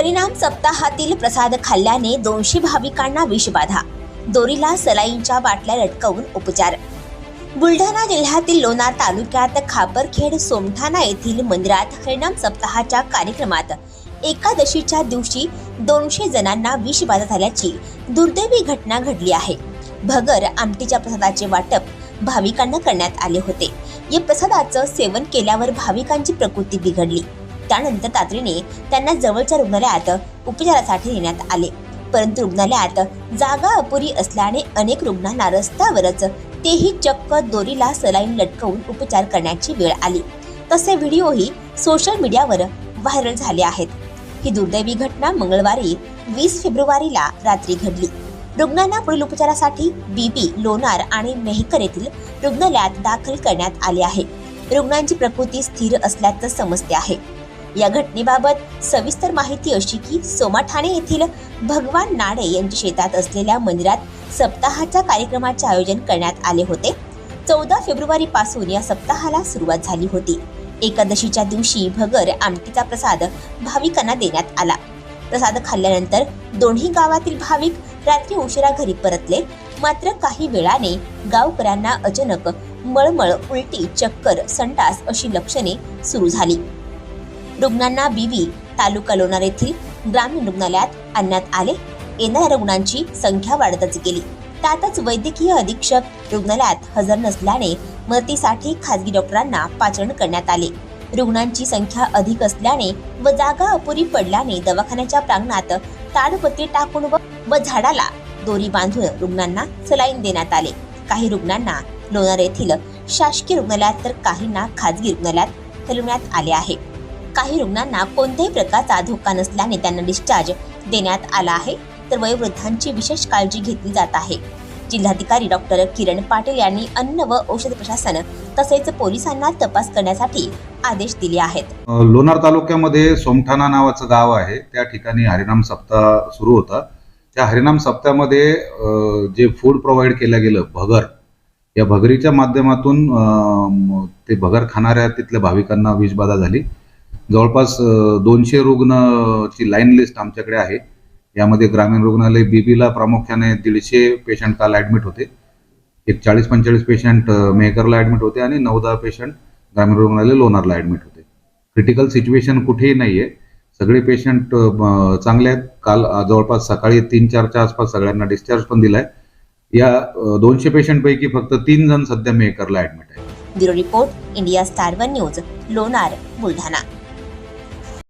हरिनाम सप्ताहातील प्रसाद खाल्ल्याने दोनशे भाविकांना विषबाधा दोरीला सलाईंच्या बाटल्या लटकवून उपचार. बुलढाणा जिल्ह्यातील लोणार तालुक्यात खापरखेड सोमठाणा येथील मंदिरात हरिनाम सप्ताहाच्या कार्यक्रमात एकादशीच्या दिवशी दोनशे जणांना विषबाधा झाल्याची दुर्दैवी घटना घडली आहे. भगर आमटीच्या प्रसादाचे वाटप भाविकांना करण्यात आले होते. या प्रसादाचं सेवन केल्यावर भाविकांची प्रकृती बिघडली. त्यानंतर तातडीने त्यांना जवळच्या रुग्णालयात उपचारासाठी नेण्यात आले. परंतु रुग्णालयात जागा अपुरी असल्याने अनेक रुग्णांना रस्त्यावरच तेही चक्क दोरीला सलाईन लटकवून उपचार करण्याची वेळ आली. तसे व्हिडिओही सोशल मीडियावर व्हायरल झाले आहेत. ही दुर्दैवी घटना मंगळवारी वीस फेब्रुवारीला रात्री घडली. रुग्णांना पुढील उपचारासाठी बीबी लोणार आणि मेहकर येथील रुग्णालयात दाखल करण्यात आले आहे. रुग्णांची प्रकृती स्थिर असल्याचं समजते आहे. या घटनेबाबत सविस्तर माहिती अशी की सोमाठाणे येथील भगवान नाडे यांच्या शेतात असलेल्या मंदिरात सप्ताहाच्या कार्यक्रमाचे आयोजन करण्यात आले होते. चौदा फेब्रुवारी पासून या सप्ताहाला सुरुवात झाली होती. एकादशीच्या दिवशी भगर आमटीचा प्रसाद भाविकांना देण्यात आला. प्रसाद खाल्ल्यानंतर दोन्ही गावातील भाविक रात्री उशिरा घरी परतले. मात्र काही वेळाने गावकऱ्यांना अचानक मळमळ उलटी चक्कर संडास अशी लक्षणे सुरू झाली. रुग्णांना बीबी तालुका लोणार येथील ग्रामीण रुग्णालयात आणण्यात आले. येणाऱ्या रुग्णांची संख्या वाढतच गेली. त्यातच वैद्यकीय अधीक्षक रुग्णालयात हजर नसल्याने मदतीसाठी खासगी डॉक्टरांना पाचरण करण्यात आले. रुग्णांची संख्या अधिक असल्याने व जागा अपुरी पडल्याने दवाखान्याच्या प्रांगणात ताडपत्री टाकून व- व झाडाला दोरी बांधून रुग्णांना सलाईन देण्यात आले. काही रुग्णांना लोणार येथील शासकीय रुग्णालयात तर काहींना खाजगी रुग्णालयात हलवण्यात आले आहे. काही रुग्णांना कोणत्याही प्रकारचा धोका नसल्याने त्यांना डिस्चार्ज देण्यात आला आहे. तर वयोवृद्धांची विशेष काळजी घेतली जात आहे. जिल्हाधिकारी डॉक्टर किरण पाटील यांनी अन्न व औषध प्रशासन तसेच पोलिसांना तपास करण्यासाठी आदेश दिले आहेत. लोणार तालुक्यामध्ये सोमठाणा नावाचं गाव आहे. त्या ठिकाणी हरिनाम सप्ताह सुरू होता. त्या हरिनाम सप्ताहामध्ये जे फूड प्रोव्हाइड केलं गेलं भगर या भगरीच्या माध्यमातून ते भगर खाणाऱ्या तिथल्या भाविकांना विषबाधा झाली. जवळपास दोनशे रुग्णची लाईन लिस्ट आमच्याकडे आहे. यामध्ये ग्रामीण रुग्णालय बीबीला प्रामुख्याने दीडशे पेशंट काल ॲडमिट होते. एक चाळीस पंचेचाळीस पेशंट मेहकरला ॲडमिट होते आणि नऊ दहा पेशंट ग्रामीण रुग्णालय लोणारला ॲडमिट होते. क्रिटिकल सिच्युएशन कुठेही नाही आहे सगळे पेशंट चांगले आहेत. काल जवळपास सकाळी तीन चारच्या आसपास सगळ्यांना डिस्चार्ज पण दिलाय. या दोनशे पेशंटपैकी फक्त तीन जण सध्या मेहकरला ॲडमिट आहे bureau report India Star One News Lonar Buldhana.